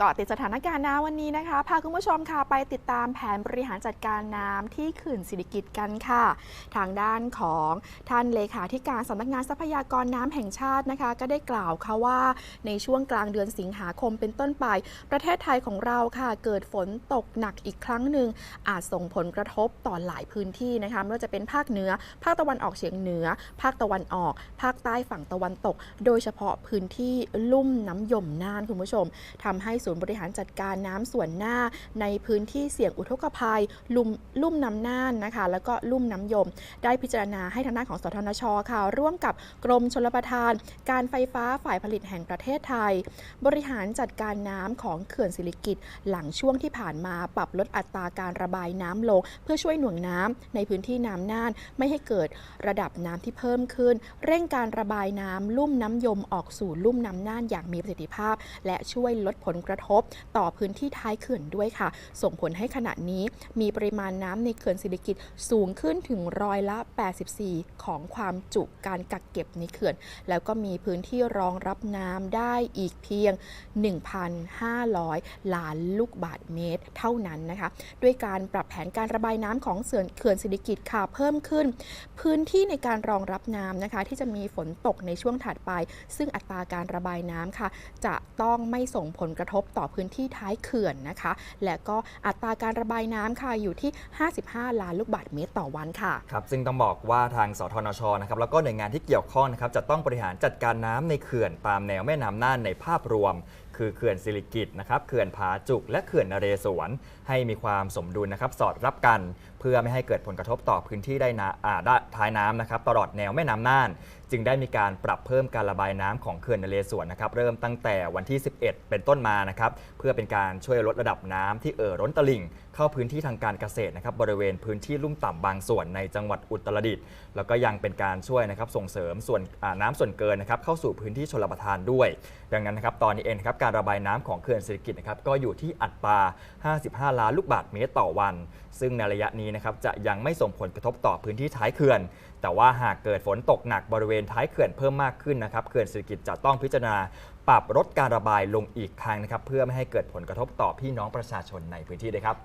เกาะติดสถานการณ์น้ำวันนี้นะคะ พาคุณผู้ชมค่ะไปติดตามแผนบริหารจัดการน้ำที่ขื่นสิริกิตกันค่ะ ทางด้านของท่านเลขาธิการสำนักงานทรัพยากรน้ำแห่งชาตินะคะ ก็ได้กล่าวค่ะว่าในช่วงกลางเดือนสิงหาคมเป็นต้นไป ประเทศไทยของเราค่ะ เกิดฝนตกหนักอีกครั้งหนึ่งอาจส่งผลกระทบต่อหลายพื้นที่นะคะไม่ว่าจะเป็นภาคเหนือ ภาคตะวันออกเฉียงเหนือ ภาคตะวันออก ภาคใต้ฝั่งตะวันตก โดยเฉพาะพื้นที่ลุ่มน้ำยมน่านคุณผู้ชมทำให้ศูนย์บริหารจัดการน้ำส่วนหน้า ในพื้นที่เสี่ยงอุทกภัยลุ่มลุ่มน้ำน่านนะคะ แล้วก็ลุ่มน้ำยม ได้พิจารณาให้ทางด้านของสทนชค่ะ ร่วมกับกรมชลประทาน การไฟฟ้าฝ่ายผลิตแห่งประเทศไทย บริหารจัดการน้ำของเขื่อนสิริกิตหลังช่วงที่ผ่านมาปรับลดอัตราการระบายน้ำลง เพื่อช่วยหน่วงน้ำในพื้นที่น้ำน่าน ไม่ให้เกิดระดับน้ำที่เพิ่มขึ้น เร่งการระบายน้ำลุ่มน้ำยมออกสู่ลุ่มน้ำน่านอย่างมีประสิทธิภาพ และช่วยลดผลกระทบต่อพื้นที่ท้ายเขื่อนด้วยค่ะ ส่งผลให้ขณะนี้มีปริมาณน้ำในเขื่อนสิริกิตสูงขึ้นถึงร้อยละ 84 ของความจุการกักเก็บในเขื่อน แล้วก็มีพื้นที่รองรับน้ำได้อีกเพียง 1,500 ล้านลูกบาทเมตรเท่านั้นนะคะ ด้วยการปรับแผนการระบายน้ำของเขื่อนสิริกิตค่ะเพิ่มขึ้น พื้นที่ในการรองรับน้ำนะคะที่จะมีฝนตกในช่วงถัดไป ซึ่งอัตราการระบายน้ำค่ะ จะต้องไม่ส่งผลกระทบต่อพื้นที่ท้ายเขื่อนนะคะ และก็อัตราการระบายน้ำค่ะอยู่ที่ 55 ล้านลูกบาศก์เมตรต่อวันค่ะครับซึ่งต้องบอกว่าทางสทนชนะครับแล้วก็หน่วยงานที่เกี่ยวข้องนะครับจะต้องบริหารจัดการน้ำในเขื่อนตามแนวแม่น้ำน่านในภาพรวม คือเขื่อนสิริกิตนะครับเขื่อนผาจุก และเขื่อนนเรศวรให้มีความสมดุลนะครับสอดรับกัน เพื่อไม่ให้เกิดผลกระทบต่อพื้นที่ได้นาอาได้ท้ายน้ำนะครับตลอดแนวแม่น้ำน่าน จึงได้มีการปรับเพิ่มการระบายน้ำของเขื่อนนเรศวรนะครับเริ่มตั้งแต่วันที่ 11 เป็นต้นมานะครับเพื่อเป็นการช่วยลดระดับน้ำที่เอ่อล้นตลิ่งเข้าพื้นที่ทางการเกษตรนะครับบริเวณพื้นที่ลุ่มต่ำบางส่วนในจังหวัดอุตรดิตถ์แล้วก็ยังเป็นการช่วยนะครับส่งเสริมส่วนอ่าน้ำส่วนเกินนะครับเข้าสู่พื้นที่ชลประทานด้วย ดังนั้นนะครับตอนนี้เองนะครับการระบายน้ำของเขื่อนเศรษฐกิจนะครับก็อยู่ที่อัตรา 55 ล้านลูกบาศก์เมตรต่อวัน ซึ่งในระยะนี้นะครับจะยังไม่ส่งผลกระทบต่อพื้นที่ท้ายเขื่อน แต่ว่าหากเกิดฝนตกหนักบริเวณท้ายเขื่อนเพิ่มมากขึ้นนะครับเขื่อนเศรษฐกิจจะต้องพิจารณาปรับลดการระบายลงอีกครั้งนะครับเพื่อไม่ให้เกิดผลกระทบต่อพี่น้องประชาชนในพื้นที่ด้วยครับ